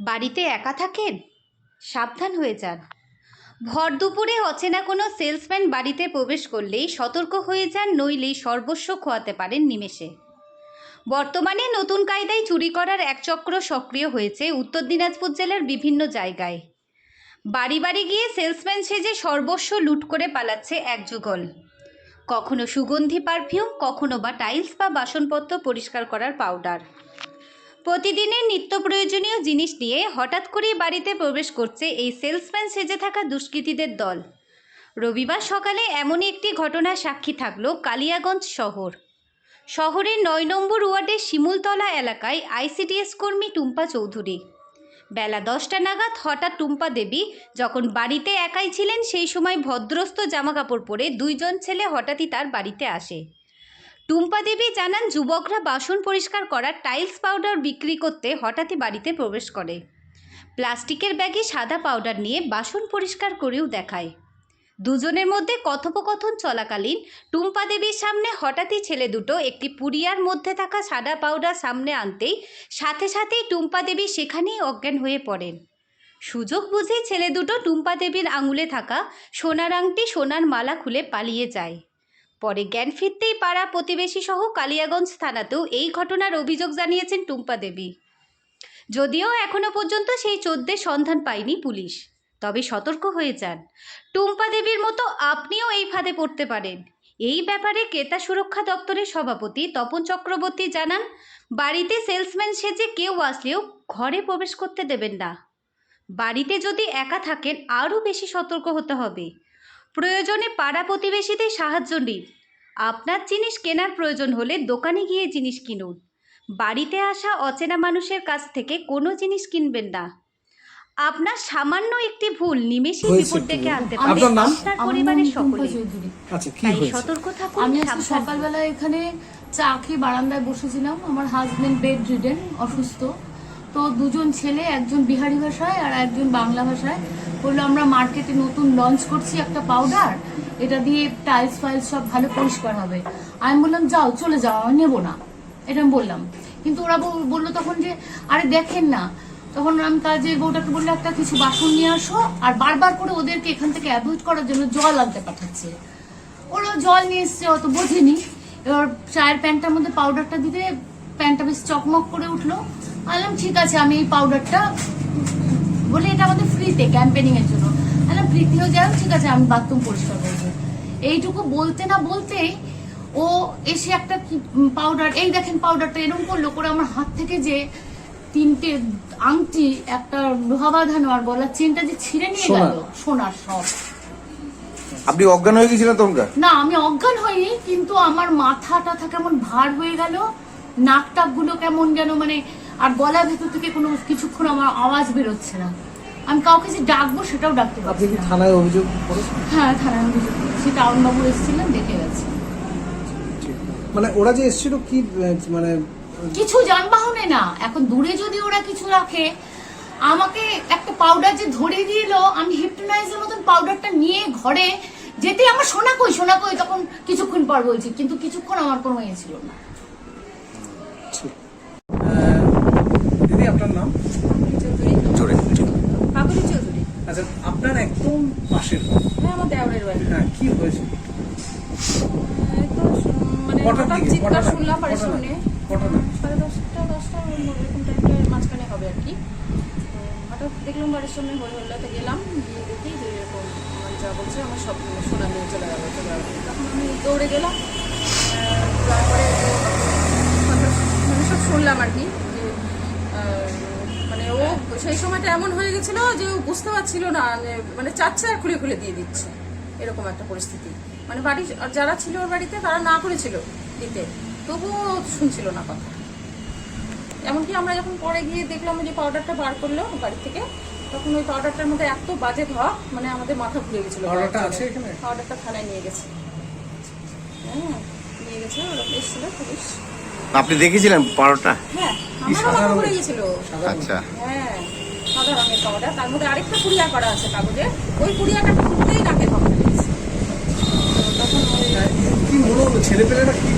বাড়িতে একা থাকেন? সাবধান হয়ে যান। ভর দুপুরে অচেনা কোনো সেলসম্যান বাড়িতে প্রবেশ করলেই সতর্ক হয়ে যান নইলেই সর্বস্ব খোয়াতে পারেন নিমেষে। বর্তমানে নতুন কায়দায় চুরি করার এক চক্র সক্রিয় হয়েছে উত্তর দিনাজপুর জেলার বিভিন্ন জায়গায়। বাড়ি বাড়ি গিয়ে সেলসম্যান সেজে সর্বস্ব লুট করে পালাচ্ছে এক যুগল। কখনো সুগন্ধি পারফিউম, কখনো বা টাইলস বা বাসনপত্র পরিষ্কার করার পাউডার। প্রতিদিনের নিত্য প্রয়োজনীয় জিনিস নিয়ে হঠাৎ করেই বাড়িতে প্রবেশ করছে এই সেলসম্যান সেজে থাকা দুষ্কৃতীদের দল। রবিবার সকালে এমনই একটি ঘটনার সাক্ষী থাকল কালিয়াগঞ্জ শহর। শহরের নয় নম্বর ওয়ার্ডের শিমুলতলা এলাকায় আইসিডিএস কর্মী টুম্পা চৌধুরী। বেলা দশটা নাগাদ হঠাৎ টুম্পা দেবী যখন বাড়িতে একাই ছিলেন, সেই সময় ভদ্রস্ত জামাকাপড় পরে দুইজন ছেলে হঠাৎই তার বাড়িতে আসে। টুম্পা দেবী জানান, যুবকরা বাসন পরিষ্কার করা টাইলস পাউডার বিক্রি করতে হঠাৎই বাড়িতে প্রবেশ করে। প্লাস্টিকের ব্যাগে সাদা পাউডার নিয়ে বাসন পরিষ্কার করেও দেখায়। দুজনের মধ্যে কথোপকথন চলাকালীন টুম্পা দেবীর সামনে হঠাৎই ছেলে দুটো একটি পুরিয়ার মধ্যে থাকা সাদা পাউডার সামনে আনতেই সাথে সাথেই টুম্পা দেবী সেখানেই অজ্ঞান হয়ে পড়েন। সুযোগ বুঝে ছেলে দুটো টুম্পা দেবীর আঙুলে থাকা সোনার আংটি সোনার মালা খুলে পালিয়ে যায়। পরে জ্ঞান ফিরতেই পাড়া প্রতিবেশী সহ কালিয়াগঞ্জ থানাতেও এই ঘটনার অভিযোগ জানিয়েছেন টুম্পা দেবী। যদিও এখনও পর্যন্ত সেই চোদ্দের সন্ধান পায়নি পুলিশ, তবে সতর্ক হয়ে যান। টুম্পা দেবীর মতো আপনিও এই ফাঁদে পড়তে পারেন। এই ব্যাপারে ক্রেতা সুরক্ষা দপ্তরের সভাপতি তপন চক্রবর্তী জানান, বাড়িতে সেলসম্যান সেজে কেউ আসলেও ঘরে প্রবেশ করতে দেবেন না। বাড়িতে যদি একা থাকেন, আরও বেশি সতর্ক হতে হবে। প্রয়োজনে পাড়া প্রতিবেশীদের সাহায্য নিন। আপনার জিনিস কেনার প্রয়োজন হলে দোকানে গিয়ে জিনিস কিনুন। বাড়িতে আসা অচেনা মানুষের কাছ থেকে কোনো জিনিস কিনবেন না। আপনার সামান্য একটি ভুল নিমেষেই হয়েছে বিপদ কি? ডেকে আনতে পারে। নাম? আপনার পরিবারের সকলে। আচ্ছা কি তাই হয়েছে? সতর্ক থাকুন আমি সকালবেলা এখানে চা খেয়ে বারান্দায় বসেছিলাম। আমার হাজবেন্ড বেড রিডেন অসুস্থ। তো দুজন ছেলে, একজন বিহারি ভাষায় আর একজন বাংলা ভাষায়। বলল, আমরা মার্কেটে নতুন লঞ্চ করছি একটা পাউডার এটা দিয়ে টাইলস ফাইলস সব ভালো পরিষ্কার হবে। আমি বললাম, যাও, চলে যাও, আমি নেব না। এটা বললাম। কিন্তু ওরা বলল তখন যে, আরে দেখেন না। তখন আমি কাজে বউটাকে বলল, একটা কিছু বাসন নিয়ে আসো আর বারবার করে ওদেরকে এখান থেকে অ্যাভয়েড করার জন্য জল আনতে পাঠাচ্ছে। ওরা জল নিয়ে এসছে, অত বোঝেনি। এবার চায়ের প্যান্টটার মধ্যে পাউডারটা দিতে প্যান্টটা বেশ চকমক করে উঠল। বললাম ঠিক আছে আমি এই পাউডারটা বলে এটা আমাদের ফ্রিতে ক্যাম্পেনিং এর জন্য বললাম ফ্রিতেও যাও ঠিক আছে আমি বাথরুম পরিষ্কার করব এইটুকু বলতে না বলতেই ও এসে একটা পাউডার এই দেখেন পাউডারটা এরকম করল করে আমার হাত থেকে যে তিনটে আংটি একটা লোহা বাঁধানো আর গলার চেনটা যে ছিঁড়ে নিয়ে সোনার? গেল সোনার সব। আপনি অজ্ঞান হয়ে গেছিলেন তখনকার না আমি অজ্ঞান হইনি কিন্তু আমার মাথাটা কেমন ভার হয়ে গেল নাক টাকগুলো কেমন যেন মানে আর গলার ভেতর থেকে কোনো কিছুক্ষণ আমার আওয়াজ বেরোচ্ছে না। আমি কাউকে যে ডাকবো সেটাও ডাকতে পারছি না। থানায় অভিযোগ হ্যাঁ থানায় অভিযোগ করেছি। টাউন বাবু এসেছিলেন দেখে গেছে। মানে ওরা যে এসেছিল কি মানে কিছু যানবাহনে না এখন দূরে যদি ওরা কিছু রাখে আমাকে একটা পাউডার যে ধরে দিল আমি হিপনোটাইজের মতন পাউডারটা নিয়ে ঘরে যেতে আমার শোনা কই শোনা কই তখন কিছুক্ষণ পর বলছি কিন্তু কিছুক্ষণ আমার কোনো ইয়ে ছিল না ঠিক। আহ, দিদি আপনার নাম জোরে কাকুলি চৌধুরী আচ্ছা আপনার একদম পাশের হ্যাঁ আমার দেওরের বাড়ি হ্যাঁ কি হয়েছে এই তো উম, মানে কটার দিকে চিৎকার শুনলাম সাড়ে দশটা দশটা এরকম টাইমটা মাঝখানে হবে আর কি। হঠাৎ দেখলাম বাড়ির সামনে গেলাম গিয়ে দেখি যে এরকম যা বলছে আমার সব সোনা নিয়ে চলে গেল চলে গেল। তখন আমি দৌড়ে গেলাম। তারপরে মানে সব শুনলাম আর কি যে মানে ও সেই সময়টা এমন হয়ে গেছিল যে ও বুঝতে পারছিল না মানে চাচ্ছে আর খুলে খুলে দিয়ে দিচ্ছে এরকম একটা পরিস্থিতি। মানে বাড়ি যারা ছিল ওর বাড়িতে তারা না করেছিল দিতে। তবুও শুনছিল না কথা। এমনকি আমরা যখন পরে গিয়ে দেখলাম যে পাউডারটা বার করল বাড়ি থেকে তখন ওই পাউডারটার মধ্যে এত বাজে ধোয়া মানে আমাদের মাথা ঘুরে গেছিল। পাউডারটা আছে এখানে? পাউডারটা থানায় নিয়ে গেছে। হ্যাঁ নিয়ে গেছে ওরা এসেছিল পুলিশ। আপনি দেখেছিলেন পাউডারটা হ্যাঁ মাথা ঘুরে গেছিল। আচ্ছা। হ্যাঁ সাদা রঙের পাউডার তার মধ্যে আরেকটা পুড়িয়া করা আছে কাগজে। ওই পুড়িয়াটা খুলতেই নাকে ছোট ছেলেপেলেরা কি